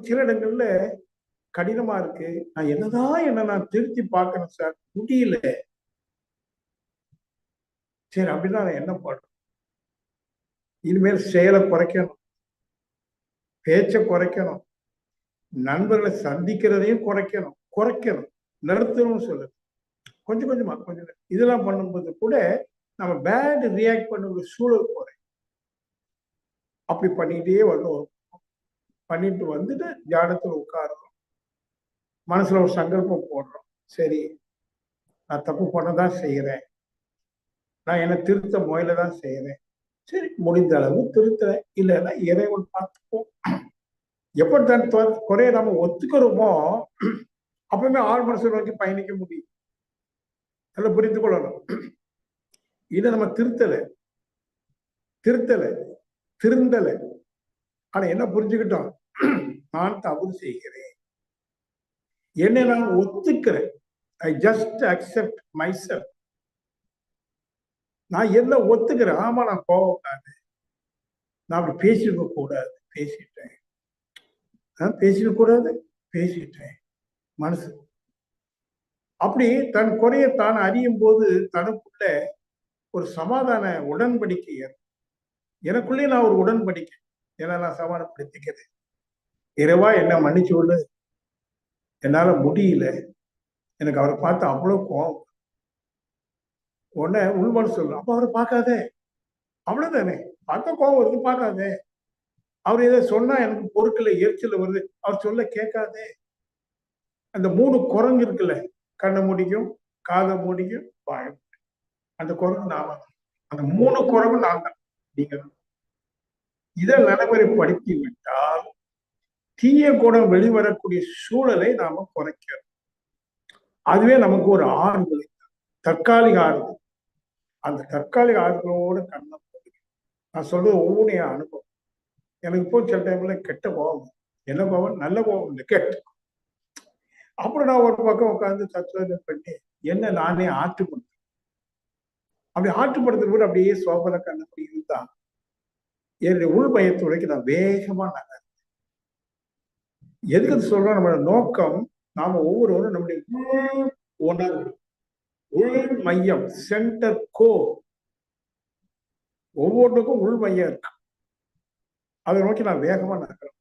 சில இடங்கள்ல கடினமா இருக்கு. நான் என்னதான் என்ன நான் திருத்தி பார்க்கணும் சார் முடியல. சரி அப்படின்னா நான் என்ன பண்றேன் இனிமேல் செயலை குறைக்கணும். பேச்சை குறைக்கணும். நண்பர்களை சந்திக்கிறதையும் குறைக்கணும். குறைக்கணும். நிறுத்தணும்னு சொல்லுது கொஞ்சம் கொஞ்சமா கொஞ்சம் இதெல்லாம் பண்ணும்போது கூட நம்ம பேட் ரியாக்ட் பண்ண ஒரு சூழல் போறேன். அப்படி பண்ணிக்கிட்டே வரணும். பண்ணிட்டு வந்துட்டு தியானத்துல உட்காருறோம் மனசுல ஒரு சங்கல்பம் போடுறோம். சரி நான் தப்பு பண்ணதான் செய்யறேன் நான் என்ன திருத்த முயல தான் செய்யறேன் சரி முடிந்த அளவு திருத்துறேன். இல்லைன்னா இறைவன் பார்த்துப்போம். எப்படி தன் குறைய நம்ம ஒத்துக்கிறோமோ அப்பவுமே ஆள் மனசு நோக்கி பயணிக்க முடியும். நல்லா புரிந்து கொள்ளணும். இதை நம்ம திருத்தலை திருத்தலை திருந்தலை. ஆனா என்ன புரிஞ்சுக்கிட்டோம்? நான் தவறு செய்கிறேன். என்னை நான் ஒத்துக்கிறேன். I just accept my myself என்ன ஒத்துக்கிறேன்? ஆமா நான் கோவப்படாது நான் அப்படி பேசிருக்க கூடாது. பேசிட்டேன். பேசிக்க கூடாது? பேசிட்டேன். மனசு. அப்படி தன் குறைய தான் அறியும் போது தனக்குள்ள ஒரு சமாதான உடன்படிக்கை எனக்குள்ளே நான் ஒரு உடன்படிக்கை. ஏன்னா நான் சமாதானப்படுத்திக்கிறேன். இரவா என்ன மன்னிச்சு விடு என்னால முடியல. எனக்கு அவரை பார்த்து அவ்வளவு கோபம் உடனே உள்மனு சொல்லும் அப்ப அவரை பார்க்காதே. அவ்வளவுதானே. பார்த்த கோவம் வருது பார்க்காதே. அவர் எதை சொன்னா எனக்கு பொருட்களை எரிச்சல் வருது. அவர் சொல்ல கேட்காதே. அந்த மூணு குரங்கு இருக்குல்ல கண்ணை முடிக்கும் காதை முடிக்கும் வாய அந்த குரங்கு நாம அந்த மூணு குரங்கு நான் தான். நீங்க இதை நடைமுறைப்படுத்தி விட்டால் தீய குணம் வெளிவரக்கூடிய சூழலை நாம குறைக்கிறோம். அதுவே நமக்கு ஒரு ஆறுதல். தற்காலிக ஆறுதல். அந்த தற்காலிக ஆறுதலோடு கண்ணை நான் சொல்றது ஒவ்வொன்றையும் அனுபவம். எனக்கு இப்போ சில டைம்ல கெட்ட கோபம் என்ன கோபம்? நல்ல கோபம் இல்லை. கெட்ட அப்புறம் நான் ஒரு பக்கம் உட்காந்து தத்துவத்தை பண்ணி என்ன நானே ஆற்றுப்படுத்தேன் அப்படி ஆற்றுப்படுத்துறது கூட அப்படியே சோபல கண்ணப்படி இருந்தா என்னுடைய உள் பயத்துடைக்கு நான் வேகமா நகர் எதுக்கு சொல்றோம்? நம்மளோட நோக்கம் நாம ஒவ்வொருவரும் நம்முடைய உள் உணர்வு உள் மையம் சென்டர் கோ ஒவ்வொன்றுக்கும் உள் மையம் இருக்கு. அதை நோக்கி நான் வேகமா நகர்றேன்